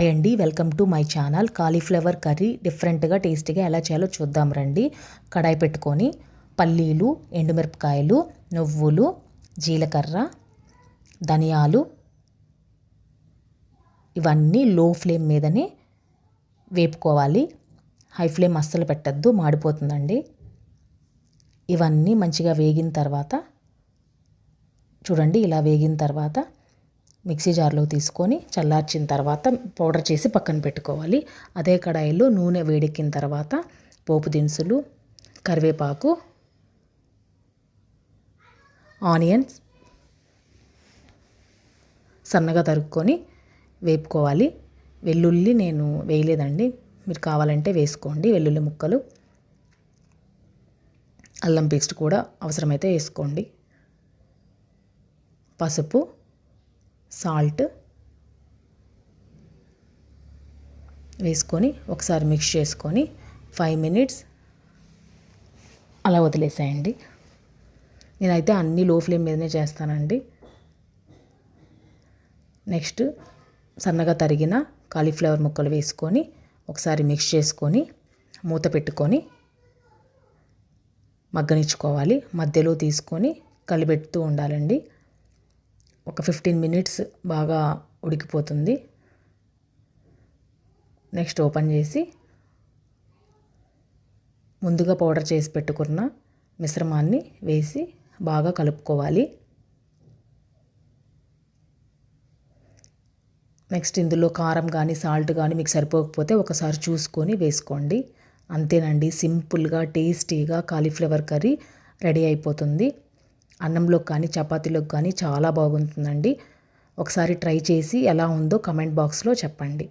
Hi అండి welcome to my channel. Cauliflower curry డిఫరెంట్గా టేస్టీగా ఎలా చేయాలో చూద్దాం రండి. కడాయి పెట్టుకొని పల్లీలు ఎండుమిరపకాయలు నువ్వులు జీలకర్ర ధనియాలు ఇవన్నీ లో ఫ్లేమ్ మీదనే వేపుకోవాలి. హై ఫ్లేమ్ అస్సలు పెట్టద్దు మాడిపోతుందండి. ఇవన్నీ మంచిగా వేగిన తర్వాత చూడండి ఇలా వేగిన తర్వాత మిక్సీ జార్లో తీసుకొని చల్లార్చిన తర్వాత పౌడర్ చేసి పక్కన పెట్టుకోవాలి. అదే కడాయిలో నూనె వేడెక్కిన తర్వాత పోపు దినుసులు కరివేపాకు ఆనియన్స్ సన్నగా తరుక్కొని వేపుకోవాలి. వెల్లుల్లి నేను వేయలేదండి. మీరు కావాలంటే వేసుకోండి. వెల్లుల్లి ముక్కలు అల్లం పేస్ట్ కూడా అవసరమైతే వేసుకోండి. పసుపు సాల్ట్ వేసుకొని ఒకసారి మిక్స్ చేసుకొని ఫైవ్ మినిట్స్ అలా వదిలేసేయండి. నేనైతే అన్ని లో ఫ్లేమ్ మీదనే చేస్తానండి. నెక్స్ట్ సన్నగా తరిగిన కాలీఫ్లవర్ ముక్కలు వేసుకొని ఒకసారి మిక్స్ చేసుకొని మూత పెట్టుకొని మగ్గనిచ్చుకోవాలి. మధ్యలో తీసుకొని కలిపెడుతూ ఉండాలండి. ఒక ఫిఫ్టీన్ మినిట్స్ బాగా ఉడికిపోతుంది. నెక్స్ట్ ఓపెన్ చేసి ముందుగా పౌడర్ చేసి పెట్టుకున్న మిశ్రమాన్ని వేసి బాగా కలుపుకోవాలి. నెక్స్ట్ ఇందులో కారం కానీ సాల్ట్ కానీ మీకు సరిపోకపోతే ఒకసారి చూసుకొని వేసుకోండి. అంతేనండి సింపుల్గా టేస్టీగా కాలీఫ్లవర్ కర్రీ రెడీ అయిపోతుంది. అన్నంలో కానీ చపాతీలోకి కానీ చాలా బాగుంటుందండి. ఒకసారి ట్రై చేసి ఎలా ఉందో కమెంట్ బాక్స్లో చెప్పండి.